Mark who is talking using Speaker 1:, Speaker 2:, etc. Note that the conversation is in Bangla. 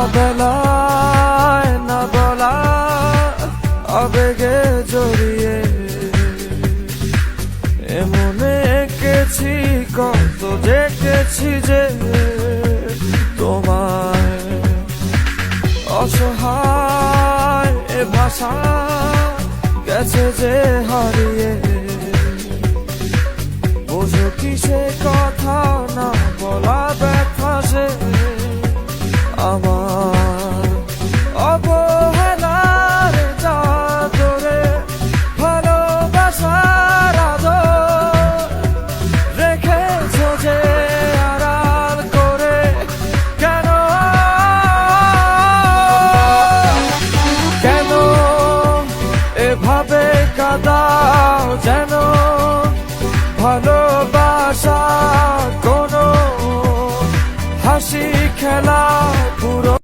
Speaker 1: অবেলায় না বলা আবেগে জড়িয়ে। এমনে এঁকেছি, কত দেখেছি যে তোমায়। অসহায় এ ভাষা গেছে যে হারিয়ে। বোঝো কি সে কথা, না বলা ব্যথা সে আমার কাদাও যেন ভালোবাসা কোনো হাসি খেলা